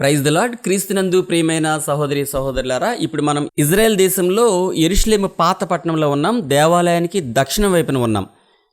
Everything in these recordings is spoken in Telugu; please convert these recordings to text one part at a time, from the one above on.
ప్రైజ్ ద లాడ్ క్రీస్తునందు ప్రియమైన సహోదరి సహోదరులారా ఇప్పుడు మనం ఇజ్రాయెల్ దేశంలో ఎరుషలేము పాత పట్టణంలో ఉన్నాం దేవాలయానికి దక్షిణ వైపున ఉన్నాం.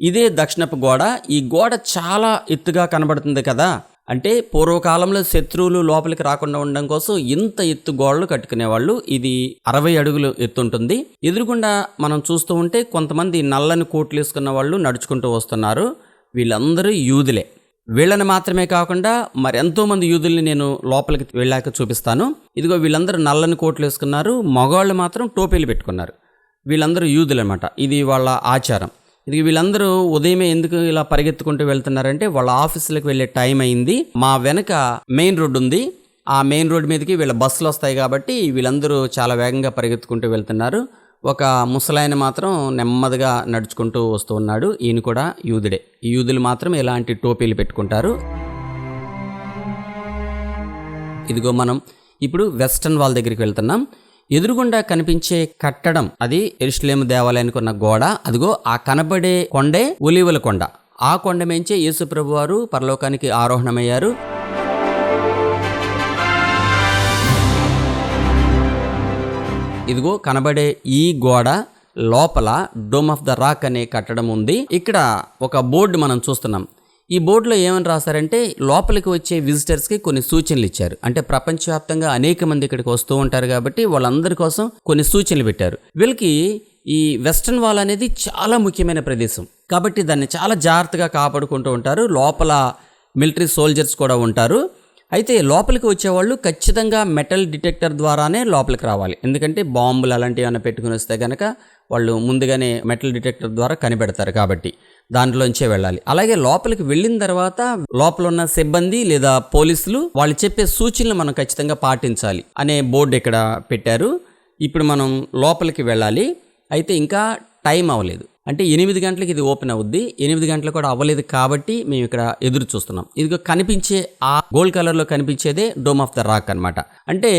ఇదే దక్షిణపు గోడ. ఈ గోడ చాలా ఎత్తుగా కనబడుతుంది కదా. అంటే పూర్వకాలంలో శత్రువులు లోపలికి రాకుండా ఉండడం కోసం ఇంత ఎత్తు గోడలు కట్టుకునేవాళ్ళు. ఇది అరవై అడుగులు ఎత్తుంటుంది ఎదురుగుండా మనం చూస్తూ ఉంటే కొంతమంది నల్లని కోట్లు వేసుకున్న వాళ్ళు నడుచుకుంటూ వస్తున్నారు. వీళ్ళందరూ యూదులే. వీళ్ళని మాత్రమే కాకుండా మరి ఎంతో మంది యూదుల్ని నేను లోపలికి వెళ్ళాక చూపిస్తాను. ఇదిగో వీళ్ళందరూ నల్లని కోట్లు వేసుకున్నారు. మగవాళ్ళు మాత్రం టోపీలు పెట్టుకున్నారు. వీళ్ళందరూ యూదులు అనమాట ఇది వాళ్ళ ఆచారం. ఇది వీళ్ళందరూ ఉదయమే ఎందుకు ఇలా పరిగెత్తుకుంటూ వెళ్తున్నారంటే వాళ్ళ ఆఫీసులకు వెళ్ళే టైం అయింది. మా వెనక మెయిన్ రోడ్ ఉంది. ఆ మెయిన్ రోడ్ మీదకి వీళ్ళ బస్సులు వస్తాయి కాబట్టి వీళ్ళందరూ చాలా వేగంగా పరిగెత్తుకుంటూ వెళ్తున్నారు. ఒక ముసలాయన మాత్రం నెమ్మదిగా నడుచుకుంటూ వస్తూ ఉన్నాడు. ఈయన కూడా యూదుడే. యూదులు మాత్రం ఇలాంటి టోపీలు పెట్టుకుంటారు? ఇదిగో మనం ఇప్పుడు వెస్టర్న్ వాల్ దగ్గరికి వెళ్తున్నాం. ఎదురుగుండా కనిపించే కట్టడం అది ఎరుషులేము దేవాలయానికి ఉన్న గోడ. అదిగో ఆ కనబడే కొండే ఒలివల కొండ. ఆ కొండ మేంచే యేసుప్రభు వారు పరలోకానికి ఆరోహణమయ్యారు. ఇదిగో కనబడే ఈ గోడ లోపల డోమ్ ఆఫ్ ద రాక్ అనే కట్టడం ఉంది. ఇక్కడ ఒక బోర్డు మనం చూస్తున్నాం. ఈ బోర్డులో ఏమని రాశారంటే లోపలికి వచ్చే విజిటర్స్కి కొన్ని సూచనలు ఇచ్చారు. అంటే ప్రపంచవ్యాప్తంగా అనేక మంది ఇక్కడికి వస్తూ ఉంటారు కాబట్టి వాళ్ళందరి కోసం కొన్ని సూచనలు పెట్టారు. వీళ్ళకి ఈ వెస్ట్రన్ వాల్ అనేది చాలా ముఖ్యమైన ప్రదేశం. కాబట్టి దాన్ని చాలా జాగ్రత్తగా కాపాడుకుంటూ ఉంటారు. లోపల మిలిటరీ సోల్జర్స్ కూడా ఉంటారు. అయితే లోపలికి వచ్చేవాళ్ళు ఖచ్చితంగా మెటల్ డిటెక్టర్ ద్వారానే లోపలికి రావాలి. ఎందుకంటే బాంబులు అలాంటివి ఏమైనా పెట్టుకుని వస్తే కనుక వాళ్ళు ముందుగానే మెటల్ డిటెక్టర్ ద్వారా కనిపెడతారు కాబట్టి దాంట్లోంచే వెళ్ళాలి. అలాగే లోపలికి వెళ్ళిన తర్వాత లోపల ఉన్న సిబ్బంది లేదా పోలీసులు వాళ్ళు చెప్పే సూచనలు మనం ఖచ్చితంగా పాటించాలి అనే బోర్డు ఇక్కడ పెట్టారు. ఇప్పుడు మనం లోపలికి వెళ్ళాలి. అయితే ఇంకా టైం అవ్వలేదు. అంటే ఎనిమిది గంటలకి ఇది ఓపెన్ అవుద్ది. ఎనిమిది గంటలు కూడా అవ్వలేదు కాబట్టి మేము ఇక్కడ ఎదురు చూస్తున్నాం. ఇది కనిపించే ఆ గోల్డ్ కలర్లో కనిపించేదే డోమ్ ఆఫ్ ద రాక్ అన్నమాట. అంటే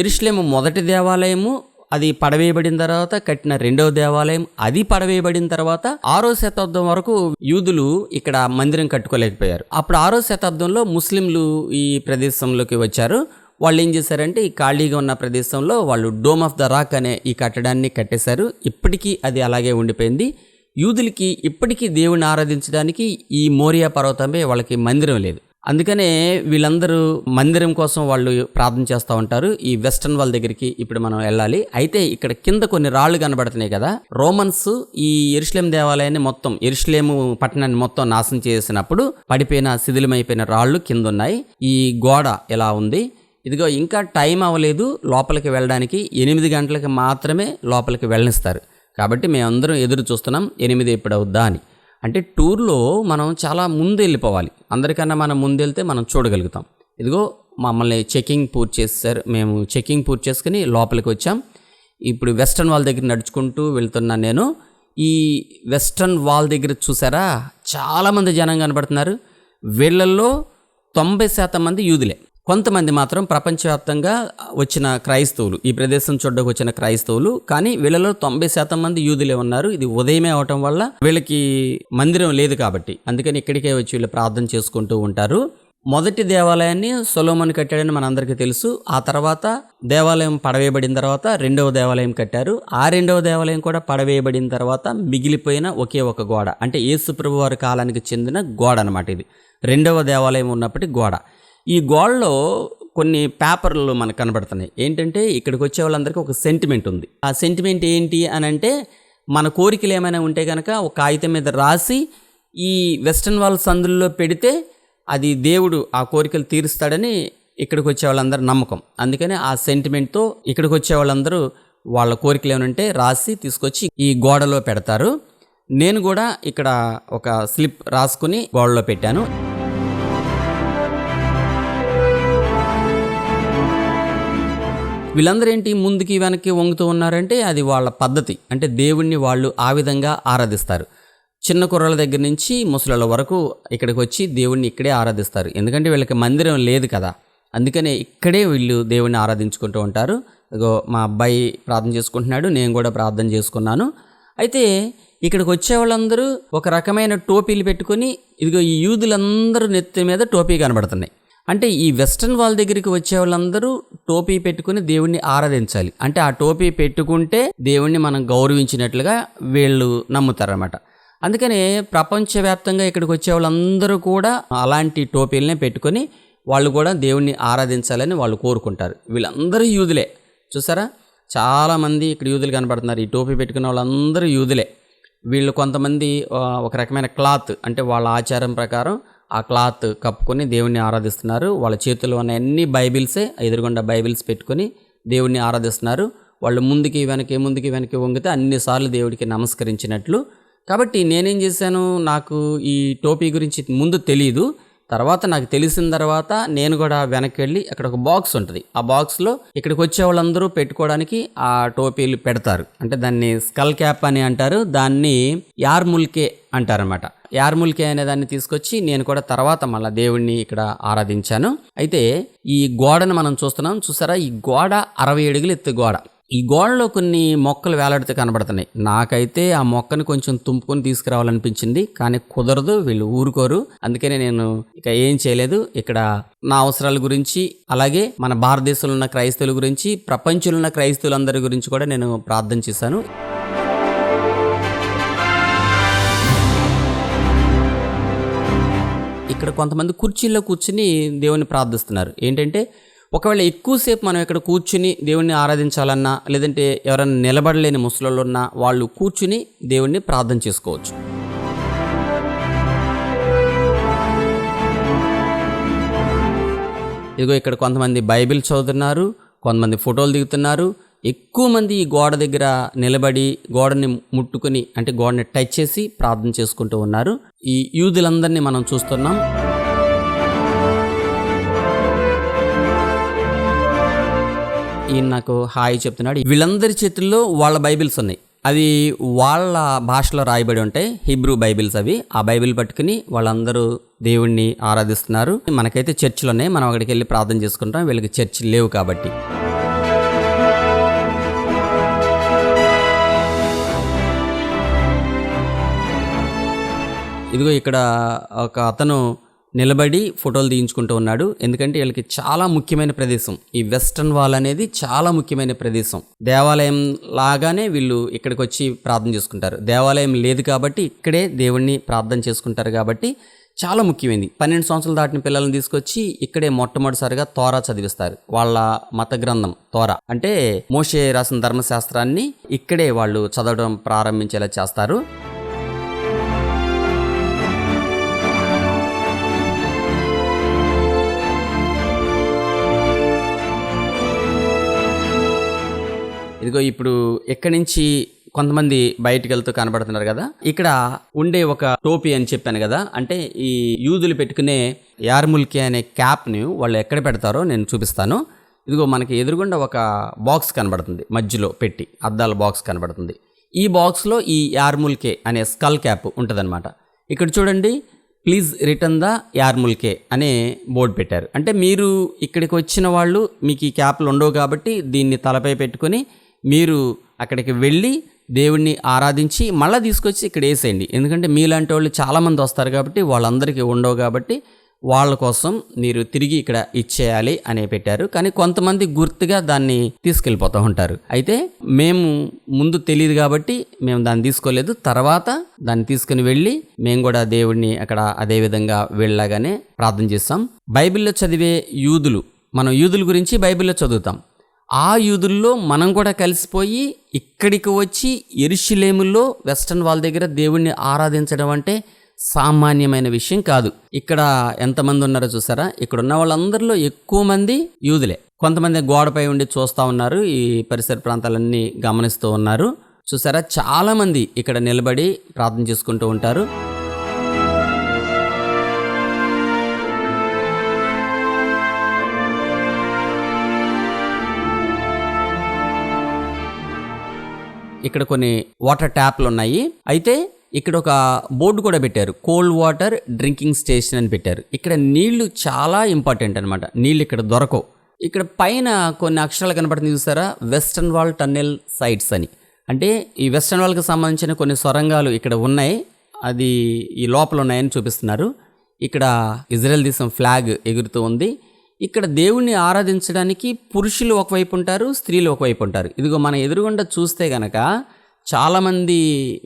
ఎరుషులేము మొదటి దేవాలయము అది పడవేయబడిన తర్వాత కట్టిన రెండవ దేవాలయం అది పడవేయబడిన తర్వాత ఆరో శతాబ్దం వరకు యూదులు ఇక్కడ మందిరం కట్టుకోలేకపోయారు. అప్పుడు ఆరో శతాబ్దంలో ముస్లింలు ఈ ప్రదేశంలోకి వచ్చారు. వాళ్ళు ఏం చేశారంటే ఈ ఖాళీగా ఉన్న ప్రదేశంలో వాళ్ళు డోమ్ ఆఫ్ ద రాక్ అనే ఈ కట్టడాన్ని కట్టేశారు. ఇప్పటికీ అది అలాగే ఉండిపోయింది. యూదులకి ఇప్పటికీ దేవుణ్ణి ఆరాధించడానికి ఈ మోరియా పర్వతమే వాళ్ళకి మందిరం లేదు. అందుకనే వీళ్ళందరూ మందిరం కోసం వాళ్ళు ప్రార్థన చేస్తూ ఉంటారు. ఈ వెస్టర్న్ వాల్ దగ్గరికి ఇప్పుడు మనం వెళ్ళాలి. అయితే ఇక్కడ కింద కొన్ని రాళ్ళు కనబడుతున్నాయి కదా. రోమన్స్ ఈ ఎరుషులేం దేవాలయాన్ని మొత్తం ఎరుషులేము పట్టణాన్ని మొత్తం నాశనం చేసినప్పుడు పడిపోయిన శిథిలమైపోయిన రాళ్ళు కింద ఉన్నాయి. ఈ గోడ ఇలా ఉంది? ఇదిగో ఇంకా టైం అవ్వలేదు. లోపలికి వెళ్ళడానికి ఎనిమిది గంటలకి మాత్రమే లోపలికి వెళ్ళనిస్తారు. కాబట్టి మేమందరం ఎదురు చూస్తున్నాం ఎనిమిది ఎప్పుడు అవుద్దా అని. అంటే టూర్లో మనం చాలా ముందు వెళ్ళిపోవాలి. అందరికన్నా మనం ముందు వెళ్తే మనం చూడగలుగుతాం. ఇదిగో మమ్మల్ని చెకింగ్ పూర్తి చేశారు. మేము చెకింగ్ పూర్తి చేసుకుని లోపలికి వచ్చాం. ఇప్పుడు వెస్టర్న్ వాల్ దగ్గర నడుచుకుంటూ వెళ్తున్నాను నేను. ఈ వెస్టర్న్ వాల్ దగ్గర చూసారా? చాలామంది జనం కనబడుతున్నారు. వీళ్ళల్లో తొంభై శాతం మంది యూదులే. కొంతమంది మాత్రం ప్రపంచవ్యాప్తంగా వచ్చిన క్రైస్తవులు ఈ ప్రదేశం చూడ్డకు వచ్చిన క్రైస్తవులు కానీ వీళ్ళలో తొంభై శాతం మంది యూదులే ఉన్నారు. ఇది ఉదయమే అవటం వల్ల వీళ్ళకి మందిరం లేదు కాబట్టి. అందుకని ఇక్కడికే వచ్చి వీళ్ళు ప్రార్థన చేసుకుంటూ ఉంటారు. మొదటి దేవాలయాన్ని సొలోమన్ కట్టాడని మనందరికీ తెలుసు. ఆ తర్వాత దేవాలయం పడవేయబడిన తర్వాత రెండవ దేవాలయం కట్టారు. ఆ రెండవ దేవాలయం కూడా పడవేయబడిన తర్వాత మిగిలిపోయిన ఒకే ఒక గోడ. అంటే యేసుప్రభు వారి కాలానికి చెందిన గోడ అనమాట ఇది. రెండవ దేవాలయం ఉన్నప్పటి గోడ. ఈ గోడలో కొన్ని పేపర్లు మనకు కనబడుతున్నాయి. ఏంటంటే ఇక్కడికి వచ్చే వాళ్ళందరికీ ఒక సెంటిమెంట్ ఉంది. ఆ సెంటిమెంట్ ఏంటి అని అంటే మన కోరికలు ఏమైనా ఉంటే కనుక ఒక కాగితం మీద రాసి ఈ వెస్టర్న్ వాల్ సందుల్లో పెడితే అది దేవుడు ఆ కోరికలు తీరుస్తాడని ఇక్కడికి వచ్చే వాళ్ళందరూ నమ్మకం. అందుకని ఆ సెంటిమెంట్తో ఇక్కడికి వచ్చే వాళ్ళందరూ వాళ్ళ కోరికలు ఏమంటే రాసి తీసుకొచ్చి ఈ గోడలో పెడతారు. నేను కూడా ఇక్కడ ఒక స్లిప్ రాసుకుని గోడలో పెట్టాను. వీళ్ళందరూ ఏంటి ముందుకి వెనక్కి వంగుతూ ఉన్నారంటే అది వాళ్ళ పద్ధతి. అంటే దేవుణ్ణి వాళ్ళు ఆ విధంగా ఆరాధిస్తారు. చిన్న కుర్రల దగ్గర నుంచి ముసలాల వరకు ఇక్కడికి వచ్చి దేవుణ్ణి ఇక్కడే ఆరాధిస్తారు. ఎందుకంటే వీళ్ళకి మందిరం లేదు కదా. అందుకనే ఇక్కడే వీళ్ళు దేవుణ్ణి ఆరాధించుకుంటూ ఉంటారు. ఇగో మా అబ్బాయి ప్రార్థన చేసుకుంటున్నాడు నేను కూడా ప్రార్థన చేసుకున్నాను. అయితే ఇక్కడికి వచ్చే వాళ్ళందరూ ఒక రకమైన టోపీలు పెట్టుకొని ఇదిగో ఈ యూదులందరూ నెత్తి మీద టోపీ కనబడుతున్నాయి. అంటే ఈ వెస్ట్రన్ వాళ్ళ దగ్గరికి వచ్చే వాళ్ళందరూ టోపీ పెట్టుకుని దేవుణ్ణి ఆరాధించాలి. అంటే ఆ టోపీ పెట్టుకుంటే దేవుణ్ణి మనం గౌరవించినట్లుగా వీళ్ళు నమ్ముతారన్నమాట. అందుకనే ప్రపంచవ్యాప్తంగా ఇక్కడికి వచ్చే వాళ్ళందరూ కూడా అలాంటి టోపీలనే పెట్టుకొని వాళ్ళు కూడా దేవుణ్ణి ఆరాధించాలని వాళ్ళు కోరుకుంటారు. వీళ్ళందరూ యూదులే. చూసారా? చాలామంది ఇక్కడ యూదులు కనబడుతున్నారు. ఈ టోపీ పెట్టుకున్న వాళ్ళందరూ యూదులే. వీళ్ళు కొంతమంది ఒక రకమైన క్లాత్ అంటే వాళ్ళ ఆచారం ప్రకారం ఆ క్లాత్ కప్పుకొని దేవుణ్ణి ఆరాధిస్తున్నారు. వాళ్ళ చేతిలో ఉన్న అన్ని బైబిల్సే ఎదురుగుండా బైబిల్స్ పెట్టుకొని దేవుణ్ణి ఆరాధిస్తున్నారు. వాళ్ళు ముందుకి వెనక్కి ముందుకి వెనక్కి వంగితే అన్నిసార్లు దేవుడికి నమస్కరించినట్లు. కాబట్టి నేనేం చేశాను? నాకు ఈ టోపీ గురించి ముందు తెలియదు తర్వాత నాకు తెలిసిన తర్వాత నేను కూడా వెనక్కి వెళ్ళి అక్కడ ఒక బాక్స్ ఉంటుంది. ఆ బాక్స్లో ఇక్కడికి వచ్చే వాళ్ళందరూ పెట్టుకోవడానికి ఆ టోపీలు పెడతారు. అంటే దాన్ని స్కల్ క్యాప్ అని అంటారు. దాన్ని యార్ముల్కే అంటారనమాట యార్ముల్కే అనే దాన్ని తీసుకొచ్చి నేను కూడా తర్వాత మళ్ళీ దేవుణ్ణి ఇక్కడ ఆరాధించాను. అయితే ఈ గోడను మనం చూస్తున్నాం. చూసారా? ఈ గోడ అరవై అడుగులు ఎత్తు గోడ. ఈ గోడలో కొన్ని మొక్కలు వేలాడితే కనబడుతున్నాయి. నాకైతే ఆ మొక్కని కొంచెం తుంపుకొని తీసుకురావాలనిపించింది కానీ కుదరదు వీళ్ళు ఊరుకోరు. అందుకనే నేను ఇక ఏం చేయలేదు. ఇక్కడ నా అవసరాల గురించి అలాగే మన భారతదేశంలో ఉన్న క్రైస్తవుల గురించి ప్రపంచంలో ఉన్న క్రైస్తవులందరి గురించి కూడా నేను ప్రార్థన చేశాను. ఇక్కడ కొంతమంది కుర్చీల్లో కూర్చుని దేవుని ప్రార్థిస్తున్నారు. ఏంటంటే ఒకవేళ ఎక్కువసేపు మనం ఇక్కడ కూర్చుని దేవుణ్ణి ఆరాధించాలన్నా లేదంటే ఎవరైనా నిలబడలేని ముసలోళ్ళు ఉన్నా వాళ్ళు కూర్చుని దేవుణ్ణి ప్రార్థన చేసుకోవచ్చు. ఇదిగో ఇక్కడ కొంతమంది బైబిల్ చదువుతున్నారు కొంతమంది ఫోటోలు దిగుతున్నారు. ఎక్కువ మంది ఈ గోడ దగ్గర నిలబడి గోడని ముట్టుకుని అంటే గోడని టచ్ చేసి ప్రార్థన చేసుకుంటూ ఉన్నారు. ఈ యూదులందరినీ మనం చూస్తున్నాం. ఈయన నాకు హాయ్ చెప్తున్నాడు. వీళ్ళందరి చేతుల్లో వాళ్ళ బైబిల్స్ ఉన్నాయి. అవి వాళ్ళ భాషలో రాయబడి ఉంటాయి. హిబ్రూ బైబిల్స్ అవి. ఆ బైబిల్ పట్టుకుని వాళ్ళందరూ దేవుణ్ణి ఆరాధిస్తున్నారు. మనకైతే చర్చిలు ఉన్నాయి. మనం అక్కడికి వెళ్ళి ప్రార్థన చేసుకుంటాం. వీళ్ళకి చర్చిలు లేవు కాబట్టి. ఇదిగో ఇక్కడ ఒక అతను నిలబడి ఫోటోలు తీయించుకుంటూ ఉన్నాడు. ఎందుకంటే వీళ్ళకి చాలా ముఖ్యమైన ప్రదేశం. ఈ వెస్టర్న్ వాల్ అనేది చాలా ముఖ్యమైన ప్రదేశం. దేవాలయం లాగానే వీళ్ళు ఇక్కడికి వచ్చి ప్రార్థన చేసుకుంటారు. దేవాలయం లేదు కాబట్టి ఇక్కడే దేవుణ్ణి ప్రార్థన చేసుకుంటారు కాబట్టి చాలా ముఖ్యమైనది. పన్నెండు సంవత్సరాలు దాటిన పిల్లల్ని తీసుకొచ్చి ఇక్కడే మొట్టమొదటిసారిగా తోరా చదివిస్తారు. వాళ్ళ మత గ్రంథం తోరా. అంటే మోషే రాసిన ధర్మశాస్త్రాన్ని ఇక్కడే వాళ్ళు చదవడం ప్రారంభించేలా చేస్తారు. ఇదిగో ఇప్పుడు ఎక్కడి నుంచి కొంతమంది బయటికి వెళ్తూ కనబడుతున్నారు కదా ఇక్కడ ఉండే ఒక టోపీ అని చెప్పాను కదా అంటే ఈ యూదులు పెట్టుకునే యార్ముల్కి అనే క్యాప్ని వాళ్ళు ఎక్కడ పెడతారో నేను చూపిస్తాను. ఇదిగో మనకి ఎదురుగుండా ఒక బాక్స్ కనబడుతుంది మధ్యలో పెట్టి అద్దాల బాక్స్ కనబడుతుంది. ఈ బాక్స్లో ఈ యార్ముల్కే అనే స్కల్ క్యాప్ ఉంటుందన్నమాట. ఇక్కడ చూడండి ప్లీజ్ రిటర్న్ ద యార్ముల్కే అనే బోర్డు పెట్టారు. అంటే మీరు ఇక్కడికి వచ్చిన వాళ్ళు మీకు ఈ క్యాప్లు ఉండవు కాబట్టి దీన్ని తలపై పెట్టుకొని మీరు అక్కడికి వెళ్ళి దేవుణ్ణి ఆరాధించి మళ్ళీ తీసుకొచ్చి ఇక్కడ వేసేయండి. ఎందుకంటే మీలాంటి వాళ్ళు చాలామంది వస్తారు కాబట్టి వాళ్ళందరికీ ఉండవు కాబట్టి వాళ్ళ కోసం మీరు తిరిగి ఇక్కడ ఇచ్చేయాలి అని పెట్టారు. కానీ కొంతమంది గుర్తుగా దాన్ని తీసుకెళ్ళిపోతూ ఉంటారు. అయితే మేము ముందు తెలియదు కాబట్టి మేము దాన్ని తీసుకోలేదు. తర్వాత దాన్ని తీసుకుని వెళ్ళి మేము కూడా దేవుడిని అక్కడ అదే విధంగా వెళ్ళగానే ప్రార్థన చేస్తాం. బైబిల్లో చదివే యూదులు మనం యూదుల గురించి బైబిల్లో చదువుతాం. ఆ యూదుల్లో మనం కూడా కలిసిపోయి ఇక్కడికి వచ్చి ఎరుషులేములో వెస్టర్న్ వాళ్ళ దగ్గర దేవుణ్ణి ఆరాధించడం అంటే సామాన్యమైన విషయం కాదు. ఇక్కడ ఎంతమంది ఉన్నారో చూసారా? ఇక్కడ ఉన్న వాళ్ళందరిలో ఎక్కువ మంది యూదులే. కొంతమంది గోడపై ఉండి చూస్తూ ఉన్నారు. ఈ పరిసర ప్రాంతాలన్నీ గమనిస్తూ ఉన్నారు. చూసారా? చాలామంది ఇక్కడ నిలబడి ప్రార్థన చేసుకుంటూ ఉంటారు. ఇక్కడ కొన్ని వాటర్ ట్యాప్లు ఉన్నాయి. అయితే ఇక్కడ ఒక బోర్డు కూడా పెట్టారు. కోల్డ్ వాటర్ డ్రింకింగ్ స్టేషన్ అని పెట్టారు. ఇక్కడ నీళ్ళు చాలా ఇంపార్టెంట్ అనమాట నీళ్ళు ఇక్కడ దొరకవు. ఇక్కడ పైన కొన్ని అక్షరాలు కనపడుతుంది చూసారా? వెస్టర్న్ వాల్ టన్నెల్ సైట్స్ అని. అంటే ఈ వెస్టర్న్ వాల్కి సంబంధించిన కొన్ని సొరంగాలు ఇక్కడ ఉన్నాయి. అది ఈ లోపల ఉన్నాయని చూపిస్తున్నారు. ఇక్కడ ఇజ్రాయెల్ దేశం ఫ్లాగ్ ఎగురుతూ ఉంది. ఇక్కడ దేవుణ్ణి ఆరాధించడానికి పురుషులు ఒకవైపు ఉంటారు స్త్రీలు ఒకవైపు ఉంటారు. ఇదిగో మన ఎదురుగుండా చూస్తే గనక చాలామంది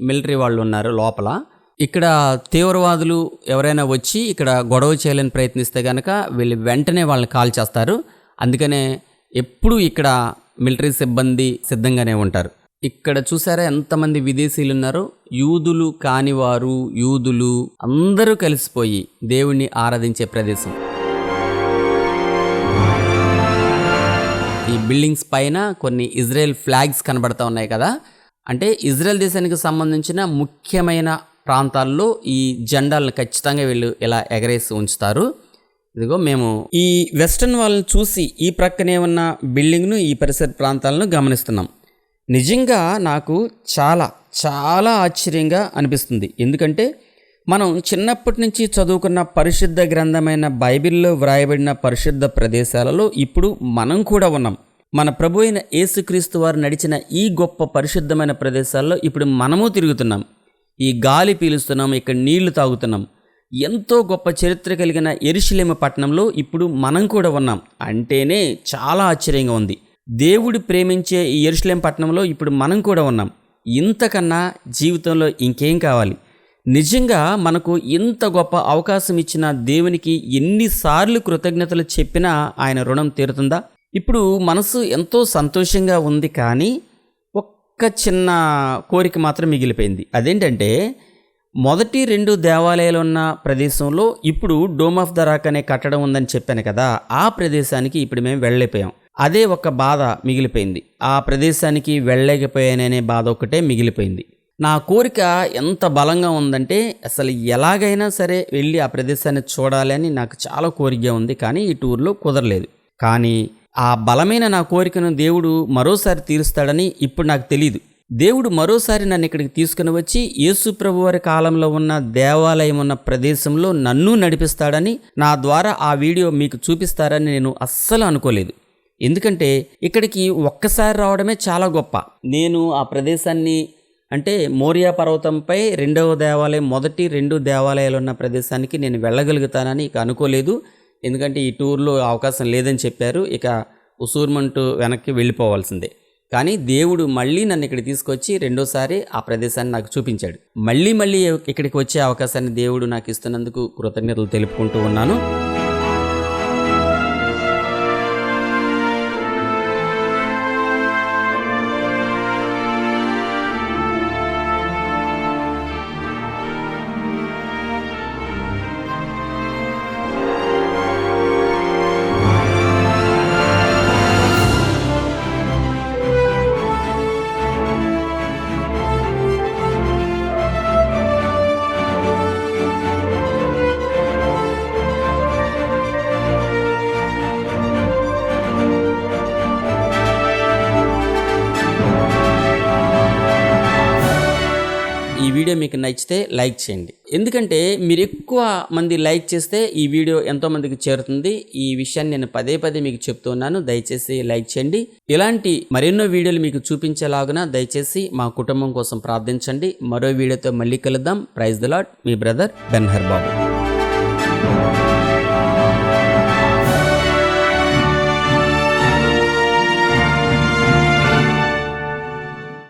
మిలిటరీ వాళ్ళు ఉన్నారు లోపల. ఇక్కడ తీవ్రవాదులు ఎవరైనా వచ్చి ఇక్కడ గొడవ చేయాలని ప్రయత్నిస్తే కనుక వీళ్ళు వెంటనే వాళ్ళని కాల్ చేస్తారు. అందుకనే ఎప్పుడూ ఇక్కడ మిలిటరీ సిబ్బంది సిద్ధంగానే ఉంటారు. ఇక్కడ చూసారా ఎంతమంది విదేశీయులు ఉన్నారో? యూదులు కానివారు యూదులు అందరూ కలిసిపోయి దేవుణ్ణి ఆరాధించే ప్రదేశం. బిల్డింగ్స్ పైన కొన్ని ఇజ్రాయెల్ ఫ్లాగ్స్ కనబడతా ఉన్నాయి కదా. అంటే ఇజ్రాయెల్ దేశానికి సంబంధించిన ముఖ్యమైన ప్రాంతాల్లో ఈ జెండాలను ఖచ్చితంగా వీళ్ళు ఇలా ఎగరేసి ఉంచుతారు. ఇదిగో మేము ఈ వెస్టర్న్ వాళ్ళని చూసి ఈ ప్రక్కనే ఉన్న బిల్డింగ్ను ఈ పరిసర ప్రాంతాలను గమనిస్తున్నాం. నిజంగా నాకు చాలా చాలా ఆశ్చర్యంగా అనిపిస్తుంది. ఎందుకంటే మనం చిన్నప్పటి నుంచి చదువుకున్న పరిశుద్ధ గ్రంథమైన బైబిల్లో వ్రాయబడిన పరిశుద్ధ ప్రదేశాలలో ఇప్పుడు మనం కూడా ఉన్నాం. మన ప్రభు అయిన యేసుక్రీస్తు వారు నడిచిన ఈ గొప్ప పరిశుద్ధమైన ప్రదేశాల్లో ఇప్పుడు మనము తిరుగుతున్నాం. ఈ గాలి పీలుస్తున్నాం ఇక్కడ నీళ్ళు తాగుతున్నాం. ఎంతో గొప్ప చరిత్ర కలిగిన ఎరుశలేమ పట్టణంలో ఇప్పుడు మనం కూడా ఉన్నాం. అంటేనే చాలా ఆశ్చర్యంగా ఉంది. దేవుడు ప్రేమించే ఈ ఎరుశలేమ పట్టణంలో ఇప్పుడు మనం కూడా ఉన్నాం. ఇంతకన్నా జీవితంలో ఇంకేం కావాలి? నిజంగా మనకు ఇంత గొప్ప అవకాశం ఇచ్చిన దేవునికి ఎన్నిసార్లు కృతజ్ఞతలు చెప్పినా ఆయన రుణం తీరుతుందా? ఇప్పుడు మనసు ఎంతో సంతోషంగా ఉంది కానీ ఒక్క చిన్న కోరిక మాత్రం మిగిలిపోయింది. అదేంటంటే మొదటి రెండు దేవాలయాలు ఉన్న ప్రదేశంలో ఇప్పుడు డోమ్ ఆఫ్ ద రాక్ అనే కట్టడం ఉందని చెప్పాను కదా ఆ ప్రదేశానికి ఇప్పుడు మేము వెళ్ళలేకపోయాం. అదే ఒక బాధ మిగిలిపోయింది. ఆ ప్రదేశానికి వెళ్ళలేకపోయాననే బాధ ఒకటే మిగిలిపోయింది. నా కోరిక ఎంత బలంగా ఉందంటే అసలు ఎలాగైనా సరే వెళ్ళి ఆ ప్రదేశాన్ని చూడాలి అని నాకు చాలా కోరికగా ఉంది కానీ ఈ టూర్లో కుదరలేదు. కానీ ఆ బలమైన నా కోరికను దేవుడు మరోసారి తీరుస్తాడని ఇప్పుడు నాకు తెలియదు దేవుడు మరోసారి నన్ను ఇక్కడికి తీసుకుని వచ్చి యేసు వారి కాలంలో ఉన్న దేవాలయం ఉన్న ప్రదేశంలో నన్ను నడిపిస్తాడని నా ద్వారా ఆ వీడియో మీకు చూపిస్తారని నేను అస్సలు అనుకోలేదు. ఎందుకంటే ఇక్కడికి ఒక్కసారి రావడమే చాలా గొప్ప. నేను ఆ ప్రదేశాన్ని అంటే మోరియా పర్వతంపై రెండవ దేవాలయం మొదటి రెండు దేవాలయాలు ఉన్న ప్రదేశానికి నేను వెళ్ళగలుగుతానని ఇక అనుకోలేదు. ఎందుకంటే ఈ టూర్లో అవకాశం లేదని చెప్పారు. ఇక ఉసూర్మంటూ వెనక్కి వెళ్ళిపోవాల్సిందే. కానీ దేవుడు మళ్ళీ నన్ను ఇక్కడ తీసుకొచ్చి రెండోసారి ఆ ప్రదేశాన్ని నాకు చూపించాడు. మళ్ళీ మళ్ళీ ఇక్కడికి వచ్చే అవకాశాన్ని దేవుడు నాకు ఇస్తున్నందుకు కృతజ్ఞతలు తెలుపుకుంటూ ఉన్నాను. మీకు నచ్చితే లైక్ చేయండి. ఎందుకంటే మీరు ఎక్కువ మంది లైక్ చేస్తే ఈ వీడియో ఎంతో మందికి చేరుతుంది. ఈ విషయాన్ని నేను పదే పదే మీకు చెప్తున్నాను దయచేసి లైక్ చేయండి. ఇలాంటి మరెన్నో వీడియోలు మీకు చూపించేలాగున దయచేసి మా కుటుంబం కోసం ప్రార్థించండి. మరో వీడియోతో మళ్ళీ కలుద్దాం. ప్రైజ్ ద లాట్ మీ బ్రదర్ బెన్హర్ బాబు